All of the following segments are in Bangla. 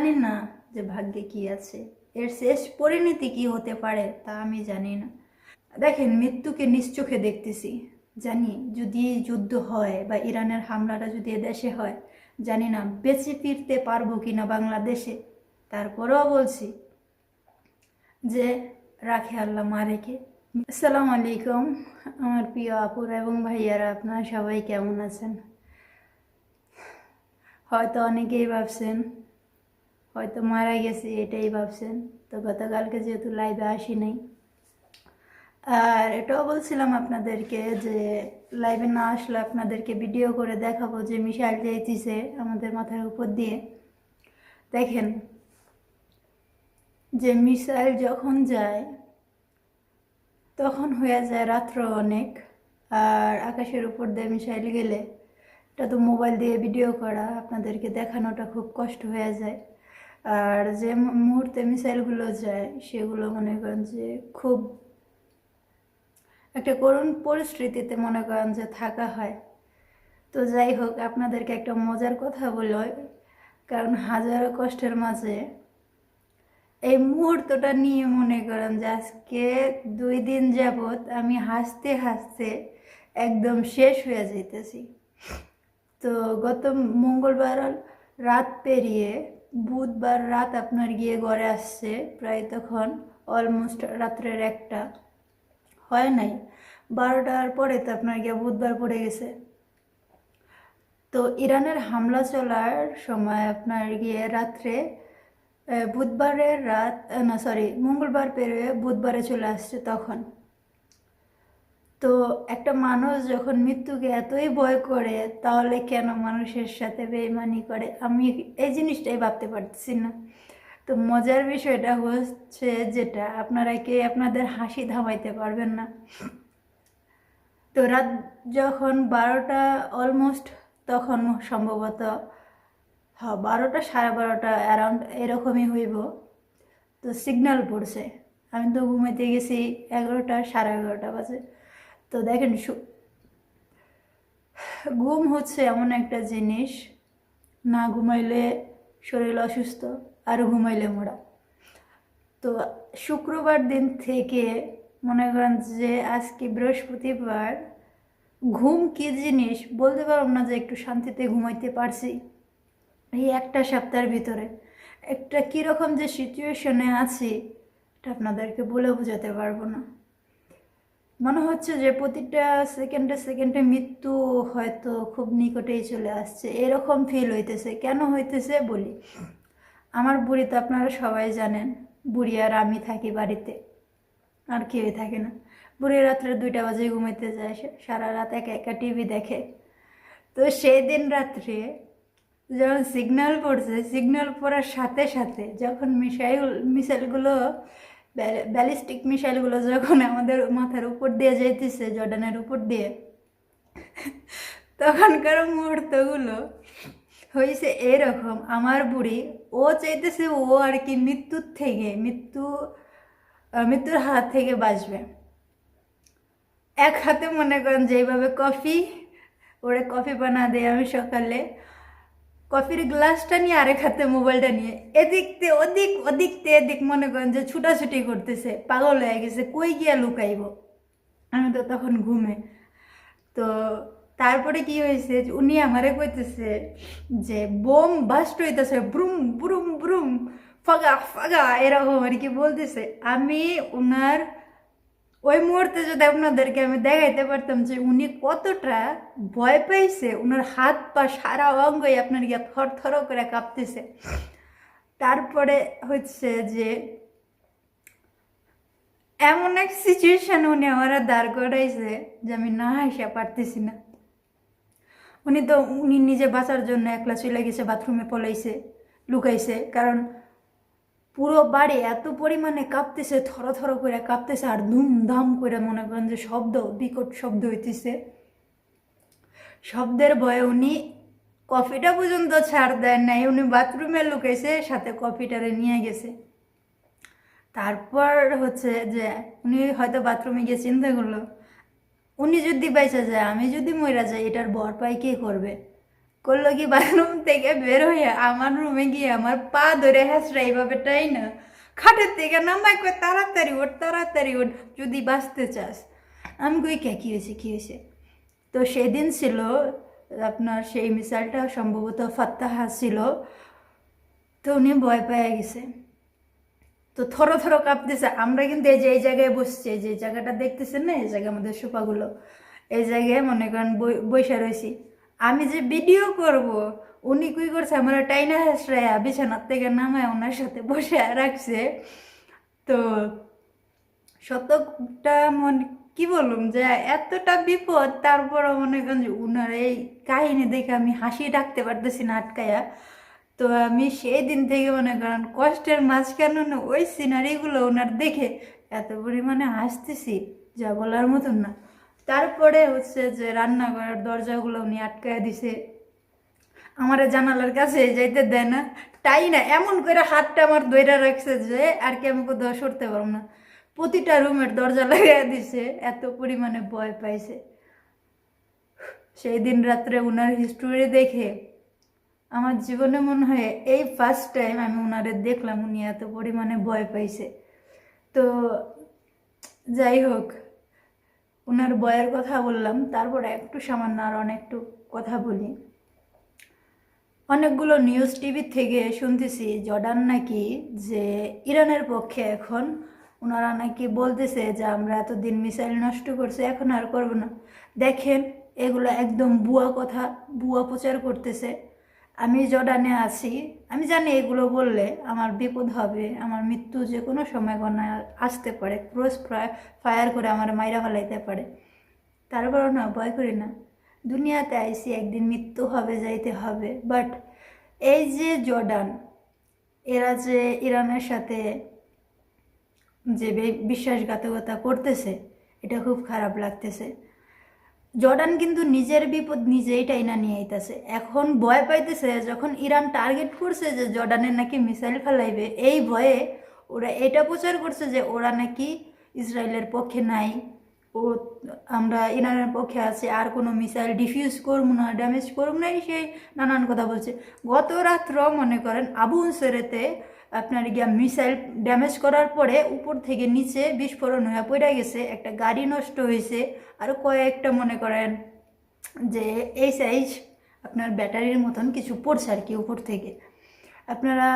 জানি না যে ভাগ্যে কি আছে। এর শেষ পরিণতি কি হতে পারে তা আমি জানি না। দেখেন, মৃত্যুকে নিশ্চোখে দেখতেছি। জানি যদি যুদ্ধ হয় বা ইরানের হামলাটা যদি এদেশে হয়, জানি না বেঁচে ফিরতে পারব কি না বাংলাদেশে। তারপরেও বলছি যে, রাখে আল্লাহ মারেকে। আসসালামু আলাইকুম, আমার প্রিয় আপুর এবং ভাইয়ারা, আপনারা সবাই কেমন আছেন? হয়তো অনেকেই ভাবছেন হয়তো মারা গেছে, এটাই ভাবছেন। তো গতকালকে যেহেতু লাইভে আসি নাই। আর এটাও বলছিলাম আপনাদেরকে যে লাইভে না আসলে আপনাদেরকে ভিডিও করে দেখাবো যে মিশাইল যাইতেছে আমাদের মাথার উপর দিয়ে। দেখেন, যে মিসাইল যখন যায়, তখন হয়ে যায় রাত্র অনেক, আর আকাশের উপর দিয়ে মিসাইল গেলে, এটা তো মোবাইল দিয়ে ভিডিও করা, আপনাদেরকে দেখানোটা খুব কষ্ট হয়ে যায়। আর যে মুহূর্তে মিসাইলগুলো যায়, সেগুলো মনে করেন যে খুব একটা করুণ পরিস্থিতিতে মনে করেন যে থাকা হয়। তো যাই হোক, আপনাদেরকে একটা মজার কথা বলি। কারণ হাজারো কষ্টের মাঝে এই মুহূর্তটা নিয়ে মনে করেন যে আজকে দুই দিন যাবৎ আমি হাসতে হাসতে একদম শেষ হয়ে যাইতেছি। তো গত মঙ্গলবার রাত পেরিয়ে বুধবার রাত আপনার গিয়ে ঘরে আসছে, প্রায় তখন অলমোস্ট রাত্রের একটা। হয় নাই? বারোটার পরে তো আপনার গিয়ে বুধবার পড়ে গেছে। তো ইরানের হামলা চলার সময় আপনার গিয়ে রাত্রে বুধবারের রাত না সরি মঙ্গলবার পেরিয়ে বুধবারে চলে আসছে তখন। তো একটা মানুষ যখন মৃত্যুকে এতই ভয় করে, তাহলে কেন মানুষের সাথে বেইমানি করে? আমি এই জিনিসটাই ভাবতে পারতেছি না। তো মজার বিষয়টা হচ্ছে যেটা, আপনারা কে আপনাদের হাসি থামাইতে পারবেন না। তো রাত যখন বারোটা অলমোস্ট তখন সম্ভবত হ্যাঁ বারোটা সাড়ে বারোটা অ্যারাউন্ড এরকমই হইব। তো সিগন্যাল পড়ছে। আমি তো ঘুমাইতে গেছি এগারোটা সাড়ে এগারোটা বাজে। তো দেখেন ঘুম হচ্ছে এমন একটা জিনিস, না ঘুমাইলে শরীর অসুস্থ, আর ঘুমাইলে মোড়া। তো শুক্রবার দিন থেকে মনে করেন যে আজকে বৃহস্পতিবার, ঘুম কি জিনিস বলতে পারব না যে একটু শান্তিতে ঘুমাইতে পারছি এই একটা সপ্তাহের ভিতরে। একটা কীরকম যে সিচুয়েশনে আছি, এটা আপনাদেরকে বলে বোঝাতে পারব না। মনে হচ্ছে যে প্রতিটা সেকেন্ডে সেকেন্ডে মৃত্যু হয়তো খুব নিকটেই চলে আসছে। এরকম ফিল হইতেছে। কেন হইতেছে বলি? আমার বুড়ি তো আপনারা সবাই জানেন, বুড়ি আর আমি থাকি বাড়িতে। আর কেউই থাকে না। বুড়ি রাত্রে দুইটা বাজে ঘুমাইতে যায় সে। সারা রাত একা একা টিভি দেখে। তো সেই দিন রাত্রে যখন সিগন্যাল পড়ছে সিগন্যাল পড়ার সাথে সাথে যখন মিসাইল মিসাইলগুলো ব্যালিস্টিক মিসাইলগুলো যখন আমাদের মাথার উপর দিয়ে যাইতেছে, জর্ডানের উপর দিয়ে, তখনকার মুহূর্তগুলো হয়েছে এরকম। আমার বুড়ি, ও চাইতেছে ও আর কি মৃত্যুর থেকে, মৃত্যু মৃত্যুর হাত থেকে বাঁচবে। এক হাতে মনে করেন যেইভাবে কফি, ওরে কফি বানা দেয় আমি সকালে। কফির গ্লাসটা নিয়ে আরেক হাতে মোবাইলটা নিয়ে এদিক তে ওদিক ওদিক তে এদিক মনে করেন যে ছুটাছুটি করতেছে, পাগল হয়ে গেছে, কই গিয়া লুকাইব? আমি তো তখন ঘুমে। তো তারপরে কি হয়েছে উনি আমারে কইতেছে যে বোম বাস্ট হইতেছে, ব্রুম ব্রুম ব্রুম, ফাগা ফাগা, এরকম আর কি বলতেছে। আমি ওনার ওই মুহূর্তে যদি আপনাদেরকে আমি দেখাইতে পারতাম যে উনি কতটা ভয় পাইছে ওনার হাত পা সারা অঙ্গই আপনার গিয়ে থর করে কাঁপতেছে। তারপরে হচ্ছে যে এমন এক সিচুয়েশন উনি আমার দাঁড় করাইছে যে আমি না হাসা পারতেছি না। উনি তো, উনি নিজে বাঁচার জন্য একলা চলে গেছে, বাথরুমে পলাইছে, লুকাইছে, কারণ পুরো বাড়ি এত পরিমাণে কাঁপতেছে থর থর করে কাঁপতেছে আর ধুমধাম করে মনে করেন যে শব্দ, বিকট শব্দ হইতেছে। শব্দের ভয়ে উনি কফিটা পর্যন্ত ছাড় দেন নাই, উনি বাথরুমে লুকাইছে সাথে কফিটারে নিয়ে গেছে। তারপর হচ্ছে যে উনি হয়তো বাথরুমে গিয়ে চিন্তা করল, উনি যদি বেঁচে যায়, আমি যদি মরে যাই, এটার ভরপাই কে করবে? করল কি বাথরুম থেকে বের হয়ে আমার রুমে গিয়ে আমার পা ধরে হ্যাঁসরা এইভাবে টাই না খাটের থেকে নামাই কই, তাড়াতাড়ি ওঠ তাড়াতাড়ি ওঠ যদি বাঁচতে চাস। আমি কই, কে, কী হয়েছে কী হয়েছে? তো সেদিন ছিল, আপনার সেই মিসাইলটা সম্ভবত ফাত্তাহা ছিল। তো উনি ভয় পেয়ে গেছে। তো থরো থরো কাঁপতেছে। আমরা কিন্তু এই যে, এই জায়গায় বসছি যে জায়গাটা দেখতেছেন না? এই জায়গায় আমাদের সোফাগুলো। এই জায়গায় মনে করেন বইসা রয়েছি আমি যে ভিডিও করব, উনি কি করছে, আমার টাইনা হাসরায়া, বিছানার থেকে নামায় ওনার সাথে বসে রাখছে। তো শতকটা মনে, কি বলুম যে এতটা বিপদ, তারপরও মনে করেন যে উনার এই কাহিনী দেখে আমি হাসি ডাকতে পারতেছি না, আটকায়া। তো আমি সেই দিন থেকে মনে করেন কষ্টের মাঝখানে ওই সিনারিগুলো ওনার দেখে এত পরিমাণে হাসতেছি, যা বলার মতন না। তারপরে হচ্ছে যে রান্নাঘরের দরজাগুলো উনি আটকায় দিছে। আমার জানালার কাছে যাইতে দেয় না। তাই না, এমন করে হাতটা আমার দইরা রাখছে যে আর কি আমি কোথাও সরতে পারব না। প্রতিটা রুমের দরজা লাগাই দিছে, এত পরিমাণে ভয় পাইছে। সেই দিন রাত্রে উনার হিস্টোরি দেখে আমার জীবনে মনে হয় এই ফার্স্ট টাইম আমি ওনারে দেখলাম, উনি এত পরিমাণে ভয় পাইছে। তো যাই হোক ওনার বয়ের কথা বললাম, তারপরে একটু সামান্য আর অনেকটু কথা বলি। অনেকগুলো নিউজ টিভি থেকে শুনতেছি, জর্ডান নাকি যে ইরানের পক্ষে এখন ওনারা নাকি বলতেছে যে আমরা এতদিন মিসাইল নষ্ট করছি, এখন আর করব না। দেখেন, এগুলো একদম বুয়া কথা বুয়া প্রচার করতেছে। আমি জর্ডানে আছি। আমি জানি এগুলো বললে আমার বিপদ হবে, আমার মৃত্যু যে কোনো সময় গণা আসতে পারে ক্রস ফায়ার করে আমার মাইরা ফেলাইতে পারে। তারপরও না, ভয় করি না। দুনিয়াতে আইসি, একদিন মৃত্যু হবে, যাইতে হবে। বাট এই যে জর্ডান, এরা যে ইরানের সাথে যে বিশ্বাসঘাতকতা করতেছে, এটা খুব খারাপ লাগতেছে। জর্ডান কিন্তু নিজের বিপদ নিজেই টাইনা নিয়ে আইতাছে। এখন ভয় পাইতেছে যখন ইরান টার্গেট করছে যে জর্ডানের নাকি মিসাইল ফেলাইবে, এই ভয়ে ওরা এটা প্রচার করছে যে ওরা নাকি ইসরায়েলের পক্ষে নাই, ও আমরা ইরানের পক্ষে আছে, আর কোনো মিসাইল ডিফিউজ করব না ড্যামেজ করব না সেই নানান কথা বলছে। গত রাত্র মনে করেন আবু সেরেতে আপনার গিয়া মিসাইল ড্যামেজ করার পরে উপর থেকে নিচে বিস্ফোরণ হয়ে পড়ে গেছে, একটা গাড়ি নষ্ট হয়েছে আর কয়েকটা মনে করেন যে এই সাইজ আপনার ব্যাটারির মতন কিছু পড়ছে আর কি উপর থেকে। আপনারা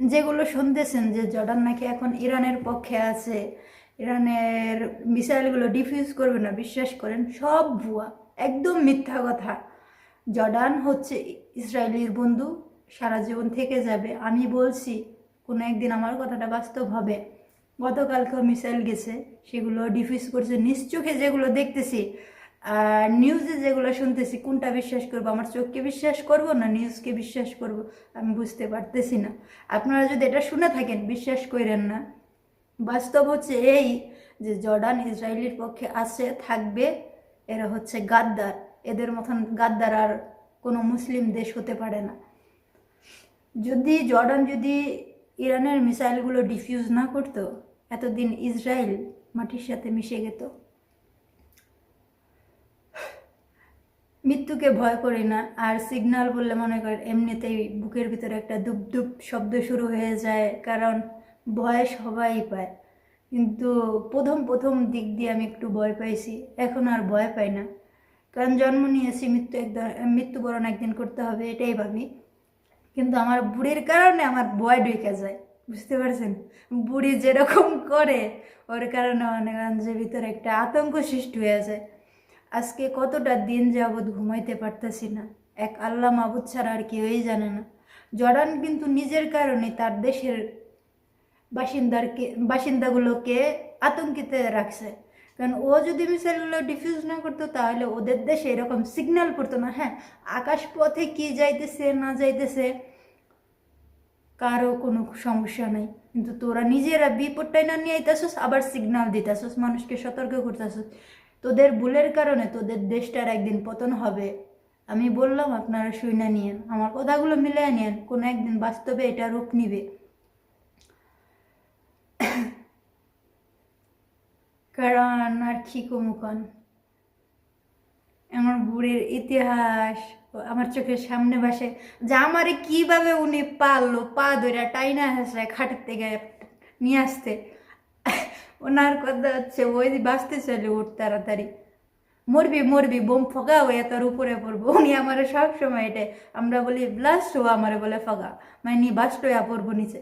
যেগুলো শুনতেছেন যে জর্ডান নাকি এখন ইরানের পক্ষে আছে, ইরানের মিসাইলগুলো ডিফিউজ করবে না, বিশ্বাস করেন, সব ভুয়া, একদম মিথ্যা কথা। জর্ডান হচ্ছে ইসরায়েলির বন্ধু সারা জীবন থেকে যাবে। আমি বলছি, কোনো একদিন আমার কথাটা বাস্তব হবে। গতকালকে মিসাইল গেছে, সেগুলো ডিফিউজ করছে। নিজ চোখে যেগুলো দেখতেছি আর নিউজে যেগুলো শুনতেছি, কোনটা বিশ্বাস করব? আমার চোখকে বিশ্বাস করব না নিউজকে বিশ্বাস করব? আমি বুঝতে পারতেছি না। আপনারা যদি এটা শুনে থাকেন, বিশ্বাস করেন না। বাস্তব হচ্ছে এই যে জর্ডান ইসরায়েলের পক্ষে আছে, থাকবে, এরা হচ্ছে গাদ্দার। এদের মতন গাদ্দার আর কোনো মুসলিম দেশ হতে পারে না। যদি জর্ডান যদি ইরানের মিসাইলগুলো ডিফিউজ না করতো, এতদিন ইসরায়েল মাটির সাথে মিশে গেত। মৃত্যুকে ভয় করি না, আর সিগন্যাল বললে মনে করেন এমনিতেই বুকের ভিতরে একটা দুপ দুপ শব্দ শুরু হয়ে যায়, কারণ ভয় সবাই পায়। কিন্তু প্রথম প্রথম দিক দিয়ে আমি একটু ভয় পাইছি, এখন আর ভয় পাই না। কারণ জন্ম নিয়েছি, মৃত্যু একদম, মৃত্যুবরণ একদিন করতে হবে, এটাই ভাবি। কিন্তু আমার বুড়ির কারণে আমার বয় ঢুকে যায়, বুঝতে পারছেন? বুড়ি যেরকম করে, ওর কারণে যে ভিতরে একটা আতঙ্ক সৃষ্টি হয়ে যায়। আজকে কতটা দিন যাবৎ ঘুমাইতে পারতেছি না, এক আল্লাহ মাবুদ ছাড়া আর কেউই জানে না। জর্ডান কিন্তু নিজের কারণে তার দেশের বাসিন্দারকে, বাসিন্দাগুলোকে আতঙ্কিত রাখছে। কারণ ও যদি মিসাইলগুলো ডিফিউজ না করতো, তাহলে ওদের দেশে এরকম সিগন্যাল পড়তো না। হ্যাঁ আকাশ পথে কি যাইতেছে, না যাইতেছে, কারও কোনো সমস্যা নাই। কিন্তু তোরা নিজেরা বিপদটাই না নিয়ে আইতাছস, আবার সিগন্যাল দিতেছস, মানুষকে সতর্ক করতেছস। তোদের ভুলের কারণে তোদের দেশটার একদিন পতন হবে। আমি বললাম, আপনারা শুনে নিয়েন। আমার কথাগুলো মিলিয়ে নিয়েন। কোনো একদিন বাস্তবে এটা রূপ নিবে। কারণ আর কি কমুকন আমার বুড়ির ইতিহাস, আমার চোখের সামনে বাসে যে আমারে কীভাবে উনি পারল, পা ধরে টাইনা হাসড়ায় খাটের থেকে নিয়ে আসতে। ওনার কথা হচ্ছে, ওই বাঁচতে চলে উঠ তাড়াতাড়ি। মরবি মরবি, বোম ফগা হয়ে তোর উপরে পড়ব। উনি আমার সব সময় এটা, আমরা বলি ব্লাস্ট ও আমার বলে ফগা মানে বাস্ট হইয়া পড়ব নিচে।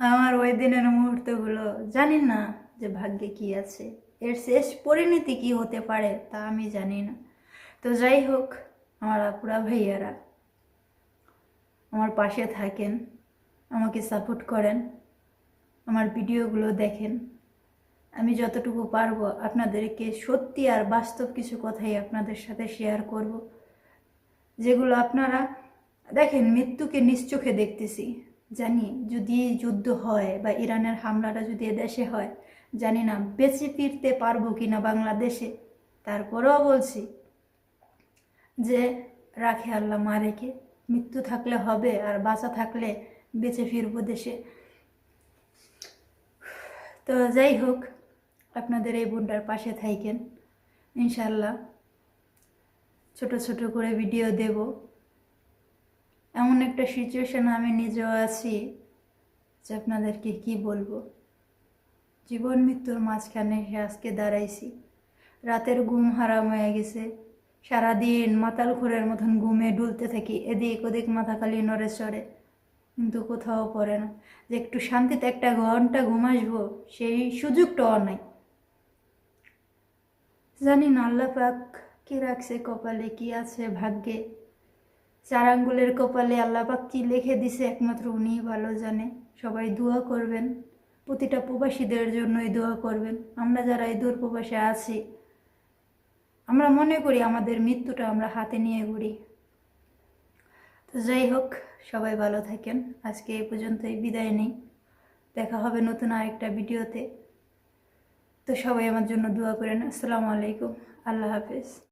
আমার ওই দিনের মুহূর্তগুলো জানি না যে ভাগ্যে কি আছে? এর শেষ পরিণতি কি হতে পারে তা আমি জানি না। তো যাই হোক, আমার আপুরা ভাইয়ারা, আমার পাশে থাকেন, আমাকে সাপোর্ট করেন, আমার ভিডিওগুলো দেখেন। আমি যতটুকু পারব আপনাদেরকে সত্যি আর বাস্তব কিছু কথাই আপনাদের সাথে শেয়ার করব। যেগুলো আপনারা, দেখেন মৃত্যুকে নিশ্চোখে দেখতেছি। জানি যদি যুদ্ধ হয় বা ইরানের হামলাটা যদি এদেশে হয় জানি না, বেঁচে ফিরতে পারব কি না বাংলাদেশে। তারপরেও বলছি যে, রাখে আল্লাহ মা রেখে। মৃত্যু থাকলে হবে আর বাঁচা থাকলে বেঁচে ফিরবো দেশে। তো যাই হোক, আপনাদের এই বোনটার পাশে থাইকেন। ইনশাল্লাহ ছোট ছোট করে ভিডিও দেব। এমন একটা সিচুয়েশন আমি নিজেও আছি যে আপনাদেরকে কি বলব? জীবন মৃত্যুর মাঝখানে এসে আজকে দাঁড়াইছি। রাতের ঘুম হারাম হয়ে গেছে। সারাদিন মাতাল ঘোরের মতন ঘুমে ডুলতে থাকি, এদিক ওদিক মাথা খালি নড়ে চড়ে। কিন্তু কোথাও পড়ে না। যে একটু শান্তিতে একটা ঘণ্টা ঘুম আসব, সেই সুযোগটাও নাই। জানি না, আল্লাহ পাক কি রাখছে কপালে, কি আছে ভাগ্যে। চার আঙ্গুলের কপালে আল্লাহ পাক কি লিখে দিছে, একমাত্র উনিই ভালো জানে। সবাই দোয়া করবেন। প্রতিটা প্রবাসীদের জন্যই দোয়া করবেন। আমরা যারা এই দূর প্রবাসে আছি, আমরা মনে করি আমাদের মৃত্যুটা আমরা হাতে নিয়ে ঘুরি তো যাই হোক, সবাই ভালো থাকেন। আজকে এই পর্যন্তই বিদায় নেই। দেখা হবে নতুন আরেকটা ভিডিওতে। তো সবাই আমার জন্য দোয়া করেন। আসসালামু আলাইকুম। আল্লাহ হাফেজ।